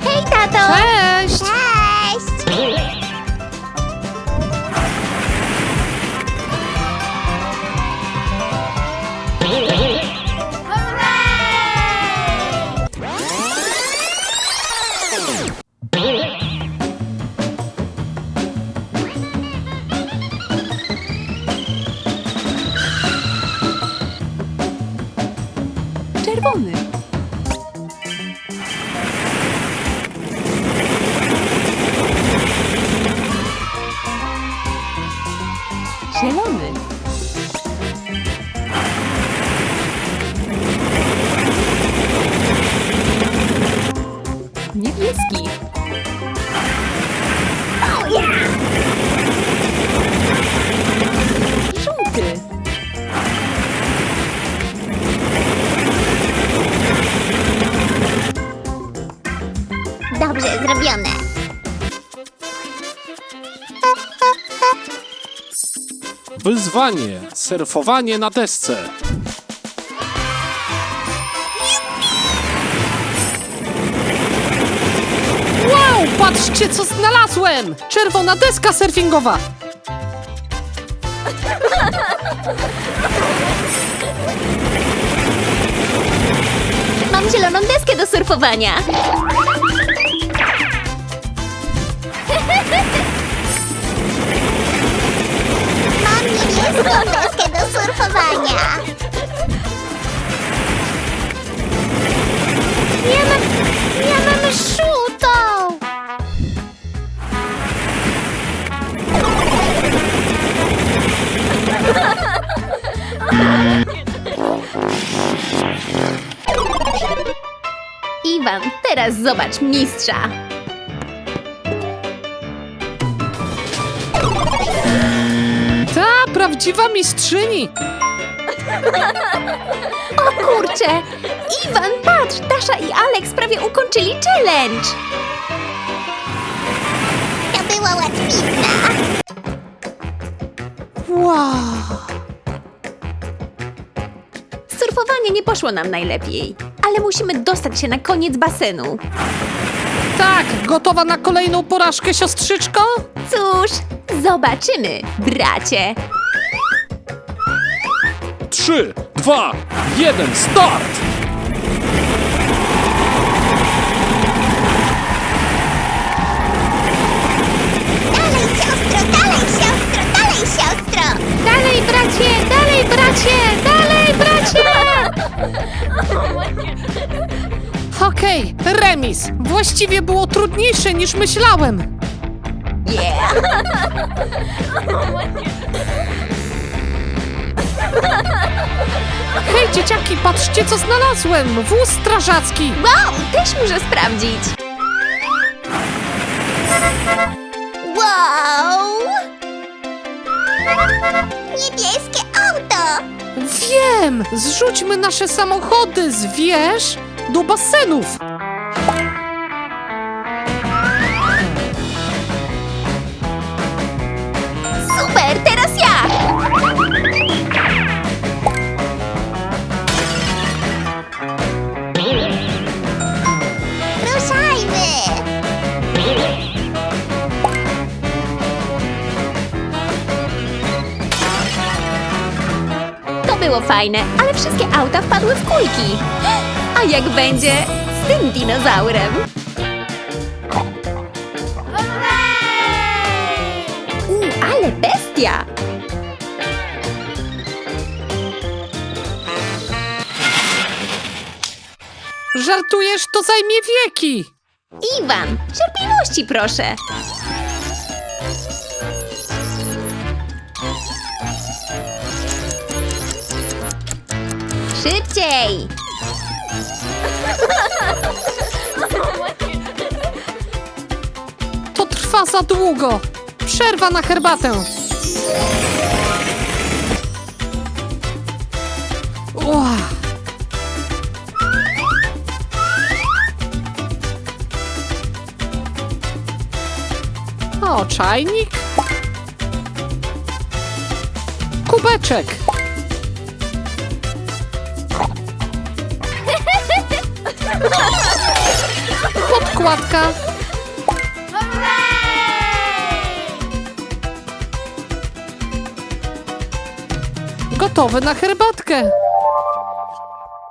Hey, tato! Czerwony. Zielony. Zrobione. Wyzwanie. Surfowanie na desce. Wow, patrzcie co znalazłem! Czerwona deska surfingowa! Mam zieloną deskę do surfowania. Deskę do surfowania. Ja mam, ja mam żółtą. Iwan, teraz zobacz mistrza. Prawdziwa mistrzyni! O kurczę! Iwan, patrz! Dasza i Alex prawie ukończyli challenge! To była łatwizna. Wow! Surfowanie nie poszło nam najlepiej, ale musimy dostać się na koniec basenu. Tak, gotowa na kolejną porażkę, siostrzyczko? Cóż, zobaczymy, bracie! Trzy, dwa, jeden, start! Dalej, siostro, dalej, siostro, dalej, siostro! Dalej, bracie, dalej, bracie, dalej, bracie! Okej, remis. Właściwie było trudniejsze niż myślałem. Yeah! Hej, dzieciaki, patrzcie co znalazłem! Wóz strażacki! Wow, też muszę sprawdzić. Wow! Niebieskie auto! Wiem! Zrzućmy nasze samochody z wież do basenów! Było fajne, ale wszystkie auta wpadły w kulki. A jak będzie z tym dinozaurem? U, ale bestia! Żartujesz, to zajmie wieki! Iwan, cierpliwości proszę. Szybciej! To trwa za długo! Przerwa na herbatę! Ua. O, czajnik? Kubeczek! Podkładka! Gotowy na herbatkę!